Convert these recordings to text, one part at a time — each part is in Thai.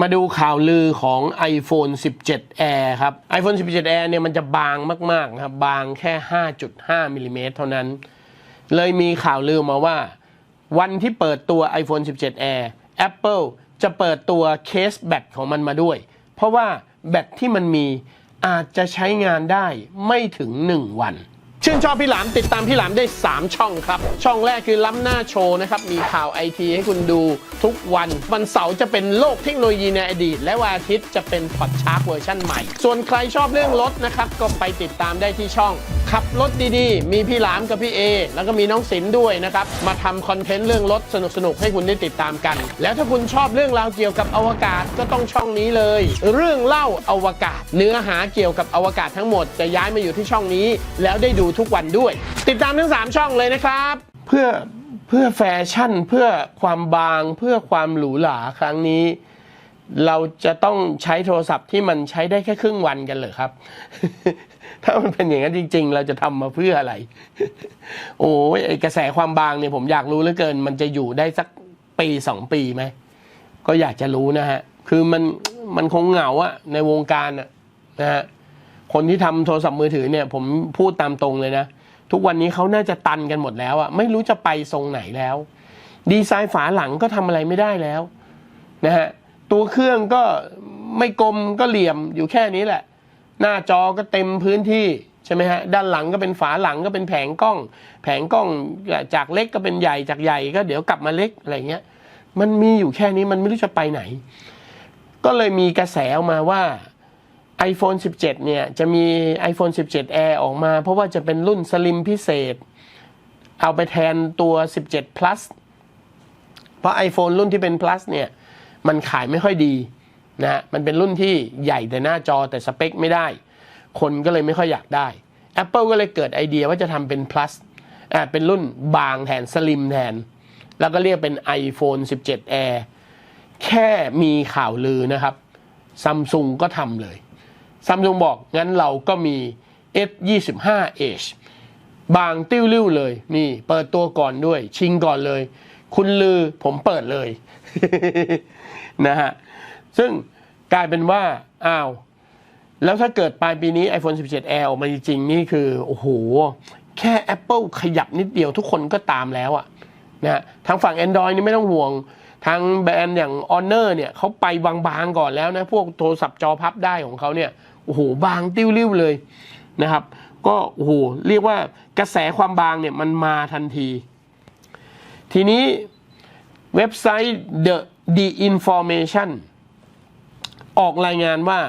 มาดูข่าวลือของ iPhone 17 Air ครับ iPhone 17 Air เนี่ยมันจะบางมากๆนะครับ บางแค่ 5.5มิลลิเมตรเท่านั้น เลยมีข่าวลือมาว่า วันที่เปิดตัว iPhone 17 Air Apple จะเปิดตัวเคสแบตของมันมาด้วย เพราะว่าแบตที่มันมีอาจจะใช้งานได้ไม่ถึง 1 วัน ชื่นชอบพี่หลามติดตามพี่หลามได้ 3 ช่องครับ ช่องแรกคือล้ำหน้าโชว์นะครับ มีข่าวไอทีให้คุณดูทุกวัน วันเสาร์จะเป็นโลกเทคโนโลยีในอดีต และวันอาทิตย์จะเป็นพอดชาร์กเวอร์ชันใหม่ ส่วนใครชอบเรื่องรถนะครับ ก็ไปติดตามได้ที่ช่องขับรถดีๆ มีพี่หลามกับพี่เอ แล้วก็มีน้องศิลป์ด้วยนะครับ มาทำคอนเทนต์เรื่องรถสนุกๆ ให้คุณได้ติดตามกัน แล้วถ้าคุณชอบเรื่องราวเกี่ยวกับอวกาศก็ต้องช่องนี้เลย เรื่องเล่าอวกาศ เนื้อหาเกี่ยวกับอวกาศทั้งหมดจะย้ายมาอยู่ที่ช่องนี้ แล้วได้ดูทุกวันด้วย ติดตามทั้ง 3 ช่องเลยนะครับ เพื่อเพื่อแฟชั่นเพื่อความบางเพื่อความหรูหราครั้งนี้ เราจะต้องใช้โทรศัพท์ที่มันใช้ได้แค่ครึ่งวันกันเหรอครับ ถ้ามันเป็นอย่างนั้นจริง ๆ เราจะทำมาเพื่ออะไร โอ้ยกระแสความบางเนี่ยผมอยากรู้เหลือเกิน มันจะอยู่ได้สักปีสองปีไหม ก็อยากจะรู้นะฮะ คือมันมันคงเหงาอะในวงการอะนะฮะ คนที่ทำโทรศัพท์มือถือเนี่ย ผมพูดตามตรงเลยนะ ทุกวันนี้เขาน่าจะตันกันหมดแล้วอะไม่รู้จะไปทรงไหนแล้ว ดีไซน์ฝาหลังก็ทำอะไรไม่ได้แล้ว นะฮะ ตัวเครื่องก็ไม่กลมก็เหลี่ยมอยู่แค่นี้แหละ หน้าจอก็เต็มพื้นที่ใช่ไหมฮะด้านหลังก็เป็นฝาหลังก็เป็นแผงกล้อง แผงกล้องจากเล็กก็เป็นใหญ่จากใหญ่ก็เดี๋ยวกลับมาเล็กอะไรเงี้ยมันมีอยู่แค่นี้มันไม่รู้จะไปไหน ก็เลยมีกระแสออกมาว่า iPhone 17 เนี่ย จะมี iPhone 17 Air ออกมา เพราะว่าจะเป็นรุ่นสลิมพิเศษ เอาไปแทนตัว 17 plus เพราะ iPhone รุ่นที่เป็น plus เนี่ย มันขายไม่ค่อยดีนะฮะมันเป็นรุ่นที่ใหญ่แต่หน้าจอแต่สเปคไม่ได้ คนก็เลยไม่ค่อยอยากได้ Apple ก็เลยเกิดไอเดียว่าจะทำเป็น plus อ่าเป็นรุ่นบางแทนสลิมแทน แล้วก็เรียกเป็น iPhone 17 Air แค่มีข่าวลือนะครับซัมซุงก็ทำเลยซัมซุงบอก งั้นเราก็มี S25 Edge บางติ้วลิ้วเลย นี่เปิดตัวก่อนด้วย ชิงก่อนเลย คุณลือผมเปิดเลย นะฮะ ซึ่งกลายเป็นว่า อ้าว แล้วถ้าเกิดปลายปีนี้ iPhone 17 Air ออกมาจริงนี่คือ โอ้โห แค่ Apple ขยับนิดเดียวทุกคนก็ตามแล้วอะนะฮะทางฝั่ง Android นี่ไม่ต้องห่วง ทางแบรนด์อย่าง Honor เนี่ยเขาไปบางๆก่อนแล้วนะ พวกโทรศัพท์จอพับได้ของเขาเนี่ย โอ้โห บางติ้วริ้วเลยนะครับ ก็โอ้โห เรียกว่ากระแสความบางเนี่ยมันมาทันที ทีนี้เว็บไซต์ The The Information ออกรายงานว่า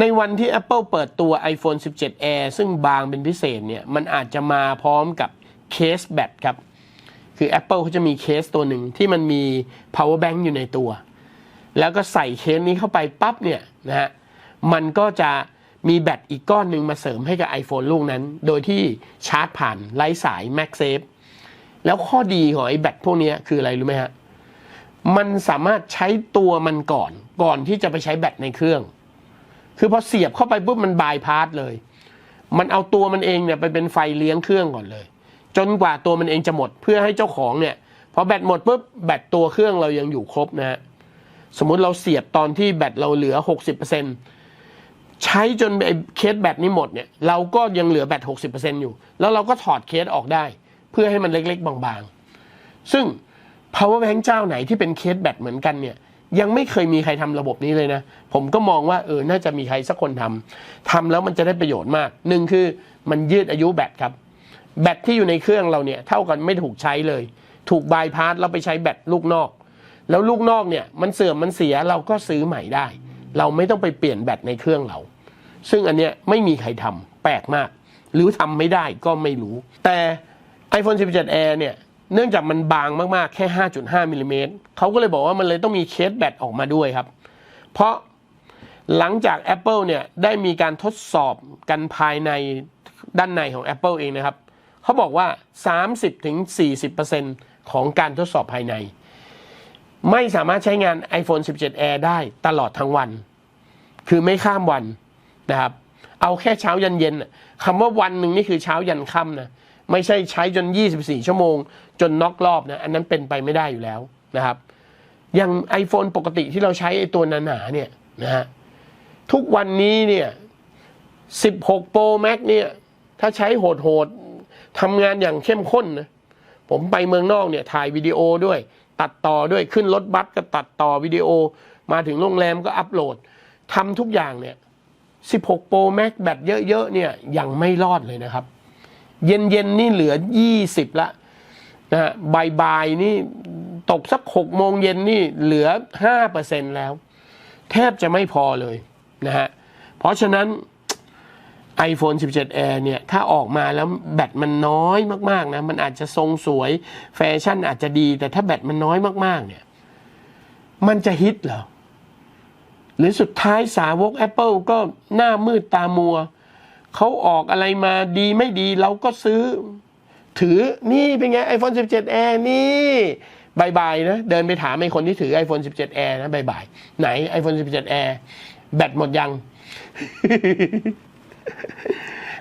ในวันที่ Apple เปิดตัว iPhone 17 Air ซึ่งบางเป็นพิเศษเนี่ย มันอาจจะมาพร้อมกับเคสแบตครับ คือ Apple เขาจะมีเคสตัวหนึ่งที่มันมี power bank อยู่ในตัว แล้วก็ใส่เคสนี้เข้าไปปั๊บเนี่ยนะฮะ มันก็จะมีแบตอีกก้อนหนึ่งมาเสริมให้กับ iPhone ลูกนั้น โดยที่ชาร์จผ่านไร้สาย MagSafe แล้วข้อดีของไอ้แบตพวกนี้คืออะไรรู้ไหมฮะ มันสามารถใช้ตัวมันก่อนก่อนที่จะไปใช้แบตในเครื่อง คือพอเสียบเข้าไปปุ๊บมันบายพาสเลย มันเอาตัวมันเองเนี่ยไปเป็นไฟเลี้ยงเครื่องก่อนเลย จนกว่าตัวมันเองจะหมดเพื่อให้เจ้าของเนี่ยพอแบตหมดปุ๊บแบตตัวเครื่องเรายังอยู่ครบนะฮะสมมุติเราเสียบตอนที่แบตเราเหลือ 60%ใช้จนไอ้เคสแบตนี้หมดเนี่ยเราก็ยังเหลือแบต 60%อยู่ แล้วเราก็ถอดเคสออกได้ เพื่อให้มันเล็กๆ บางๆ ซึ่ง power bank เจ้าไหนที่เป็นเคสแบตเหมือนกันเนี่ยยังไม่เคยมีใครทำระบบนี้เลยนะ ผมก็มองว่าเออ น่าจะมีใครสักคนทำทำแล้วมันจะได้ประโยชน์มากหนึ่งคือมันยืดอายุแบตครับ แบตที่อยู่ในเครื่องเราเนี่ย เท่ากันไม่ถูกใช้เลย ถูกบายพาสเราไปใช้แบตลูกนอก แล้วลูกนอกเนี่ย มันเสื่อมมันเสียเราก็ซื้อใหม่ได้ เราไม่ต้องไปเปลี่ยนแบตในเครื่องเรา ซึ่งอันเนี้ยไม่มีใครทำแปลกมาก หรือทำไม่ได้ก็ไม่รู้ แต่ iPhone 17 Air เนี่ย เนื่องจากมันบางมากๆ แค่ 5.5มิลลิเมตรเขาก็เลยบอกว่ามันเลยต้องมีเคสแบตออกมาด้วยครับ เพราะหลังจาก Apple เนี่ยได้มีการทดสอบกันภายในด้านในของ Apple เองนะครับ เขาบอกว่า 30-40%ของการทดสอบภายใน ไม่สามารถใช้งาน iPhone 17 Air ได้ตลอดทั้งวัน คือไม่ข้ามวันนะครับ เอาแค่เช้ายันเย็นคำว่าวันหนึ่งนี่คือเช้ายันค่ำนะ ไม่ใช่ใช้จน 24 ชั่วโมง จนน็อกรอบนะอันนั้นเป็นไปไม่ได้อยู่แล้วนะครับอย่าง iPhone ปกติที่เราใช้ไอตัวหนาๆเนี่ยนะฮะทุกวันนี้เนี่ย16 Pro Max เนี่ยถ้าใช้โหดๆทำงานอย่างเข้มข้นนะผมไปเมืองนอกเนี่ยถ่ายวิดีโอด้วย ตัดต่อด้วยขึ้นรถบัสก็ตัดต่อวิดีโอ มาถึงโรงแรมก็อัปโหลดทำทุกอย่างเนี่ย16 Pro Max แบตเยอะๆเนี่ยยังไม่รอดเลยนะครับ เย็นๆนี่เหลือ20ละนะฮะบ่ายๆนี่ตกสัก6โมงเย็นนี่เหลือ5%แล้ว แทบจะไม่พอเลยนะฮะ เพราะฉะนั้น iPhone 17 Air เนี่ย ถ้าออกมาแล้วแบตมันน้อยมาก ๆ นะ มันอาจจะทรงสวยแฟชั่นอาจจะดี แต่ถ้าแบตมันน้อยมาก ๆ เนี่ย มันจะฮิตเหรอ หรือสุดท้ายสาวก Apple ก็หน้ามืดตามัว เขาออกอะไรมาดีไม่ดีเราก็ซื้อ ถือนี่เป็นไง iPhone 17 Air นี่บายบายนะ เดินไปถามไอ้คนที่ถือ iPhone 17 Air นะบายบายไหน iPhone 17 Air แบตหมดยัง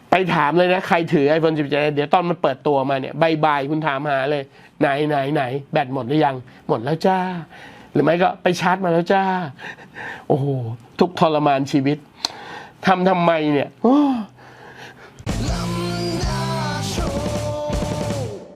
ไปถามเลยนะ ใครถือ iPhone 17 Air เดี๋ยวตอนมันเปิดตัวมาเนี่ยบายบายคุณถามหาเลย ไหนไหนไหน แบตหมดหรือยัง หมดแล้วจ้า หรือไม่ก็ไปชาร์จมาแล้วจ้า โอ้โหทุกทรมานชีวิตทำทำไมเนี่ย